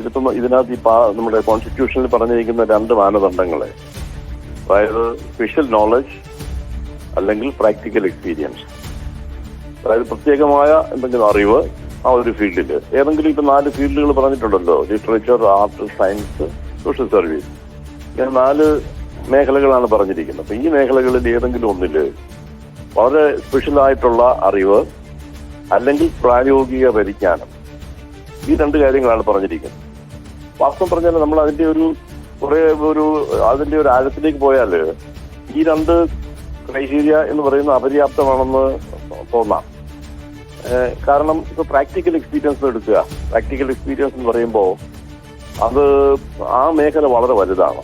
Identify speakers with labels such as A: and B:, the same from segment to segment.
A: ഇതിപ്പം ഇതിനകത്ത് ഈ നമ്മുടെ കോൺസ്റ്റിറ്റ്യൂഷനിൽ പറഞ്ഞിരിക്കുന്ന രണ്ട് മാനദണ്ഡങ്ങളെ. അതായത് സ്പെഷ്യൽ നോളജ് അല്ലെങ്കിൽ പ്രാക്ടിക്കൽ എക്സ്പീരിയൻസ് അതായത് പ്രത്യേകമായ എന്തെങ്കിലും അറിവ് ആ ഒരു ഫീൽഡിൽ ഏതെങ്കിലും ഇപ്പൊ നാല് ഫീൽഡുകൾ പറഞ്ഞിട്ടുണ്ടല്ലോ. Literature art science social service ഇങ്ങനെ നാല് മേഖലകളാണ് പറഞ്ഞിരിക്കുന്നത്. അപ്പൊ ഈ മേഖലകളിൽ ഏതെങ്കിലും ഒന്നിൽ വളരെ സ്പെഷ്യൽ ആയിട്ടുള്ള അറിവ് അല്ലെങ്കിൽ പ്രായോഗിക പരിജ്ഞാനം ഈ രണ്ട് കാര്യങ്ങളാണ് പറഞ്ഞിരിക്കുന്നത്. വാസ്തവം പറഞ്ഞാൽ നമ്മൾ അതിന്റെ ഒരു കുറെ ഒരു അതിന്റെ ഒരു ആഴത്തിലേക്ക് പോയാൽ ഈ രണ്ട് ക്രൈറ്റീരിയ എന്ന് പറയുന്ന അപര്യാപ്തമാണെന്ന് തോന്നാം. കാരണം ഇപ്പൊ പ്രാക്ടിക്കൽ എക്സ്പീരിയൻസ് എടുക്കുക. പ്രാക്ടിക്കൽ എക്സ്പീരിയൻസ് എന്ന് പറയുമ്പോൾ അത് ആ മേഖല വളരെ വലുതാണ്.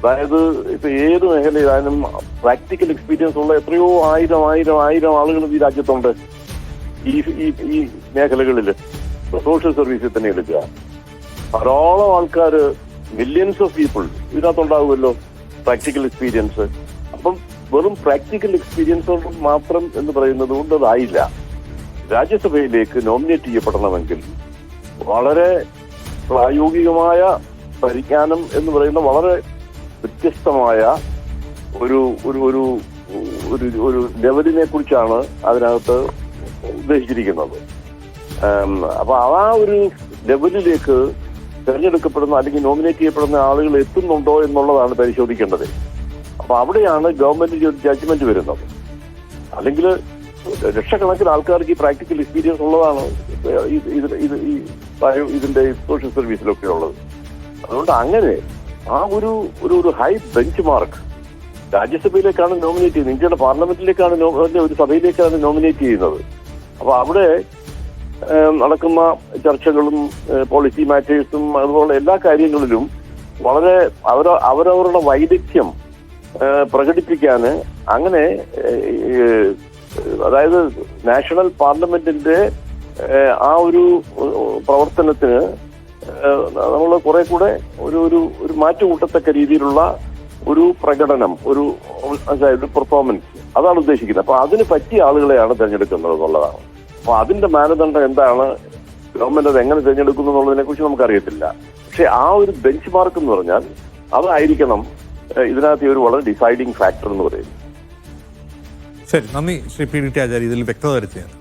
A: അതായത് ഇപ്പൊ ഏത് മേഖലയിലായാലും പ്രാക്ടിക്കൽ എക്സ്പീരിയൻസ് ഉള്ള എത്രയോ ആയിരം ആയിരം ആയിരം ആളുകൾ ഈ രാജ്യത്തുണ്ട്. ഈ ഈ മേഖലകളിൽ സോഷ്യൽ സർവീസിൽ തന്നെ എടുക്കുക. ധാരാളം ആൾക്കാർ മില്യൺസ് ഓഫ് പീപ്പിൾ ഇതിനകത്തുണ്ടാവുമല്ലോ പ്രാക്ടിക്കൽ എക്സ്പീരിയൻസ് അപ്പം വെറും പ്രാക്ടിക്കൽ എക്സ്പീരിയൻസ് മാത്രം എന്ന് പറയുന്നത് കൊണ്ട് അതായില്ല. രാജ്യസഭയിലേക്ക് നോമിനേറ്റ് ചെയ്യപ്പെടണമെങ്കിൽ വളരെ പ്രായോഗികമായ പരിജ്ഞാനം എന്ന് പറയുന്ന വളരെ വ്യത്യസ്തമായ ഒരു ഒരു ഒരു ഒരു ഒരു ലെവലിനെ കുറിച്ചാണ് അതിനകത്ത് ഉദ്ദേശിച്ചിരിക്കുന്നത്. അപ്പൊ ആ ഒരു ലെവലിലേക്ക് തെരഞ്ഞെടുക്കപ്പെടുന്ന അല്ലെങ്കിൽ നോമിനേറ്റ് ചെയ്യപ്പെടുന്ന ആളുകൾ എത്തുന്നുണ്ടോ എന്നുള്ളതാണ് പരിശോധിക്കേണ്ടത്. അപ്പൊ അവിടെയാണ് ഗവൺമെന്റിന്റെ ഒരു ജഡ്ജ്മെന്റ് വരുന്നത്. അല്ലെങ്കിൽ ലക്ഷക്കണക്കിന് ആൾക്കാർക്ക് ഈ പ്രാക്ടിക്കൽ എക്സ്പീരിയൻസ് ഉള്ളതാണ് ഇത് ഈ ഇതിന്റെ സോഷ്യൽ സർവീസിലൊക്കെ ഉള്ളത്. അതുകൊണ്ട് അങ്ങനെ ആ ഒരു ഒരു ഒരു ഹൈ ബെഞ്ച് മാർക്ക് രാജ്യസഭയിലേക്കാണ് നോമിനേറ്റ് ചെയ്യുന്നത്. ഇന്ത്യയുടെ പാർലമെന്റിലേക്കാണ് ഒരു സഭയിലേക്കാണ് നോമിനേറ്റ് ചെയ്യുന്നത്. അപ്പൊ അവിടെ നടക്കുന്ന ചർച്ചകളും പോളിസി മാറ്റേഴ്സും അതുപോലെ എല്ലാ കാര്യങ്ങളിലും വളരെ അവർ അവരവരുടെ വൈദഗ്ധ്യം പ്രകടിപ്പിക്കാൻ അങ്ങനെ അതായത് നാഷണൽ പാർലമെന്റിന്റെ ആ ഒരു പ്രവർത്തനത്തിന് നമ്മൾ കുറെ കൂടെ ഒരു ഒരു ഒരു മാറ്റുകൂട്ടത്തക്ക രീതിയിലുള്ള ഒരു പ്രകടനം ഒരു പെർഫോമൻസ് അതാണ് ഉദ്ദേശിക്കുന്നത്. അപ്പൊ അതിന് പറ്റിയ ആളുകളെയാണ് തിരഞ്ഞെടുക്കുന്നത് എന്നുള്ളതാണ്. അപ്പൊ അതിന്റെ മാനദണ്ഡം എന്താണ്? ഗവൺമെന്റ് അത് എങ്ങനെ തിരഞ്ഞെടുക്കുന്നു എന്നുള്ളതിനെ കുറിച്ച് നമുക്കറിയത്തില്ല. പക്ഷെ ആ ഒരു ബെഞ്ച് മാർക്ക് എന്ന് പറഞ്ഞാൽ അതായിരിക്കണം ഇതിനകത്ത് ഒരു വളരെ ഡിസൈഡിങ് ഫാക്ടർ എന്ന് പറയുന്നത്.
B: ശരി നന്ദി Shri P D T Acharya. ഇതിൽ വ്യക്തത വരുത്തിയത്.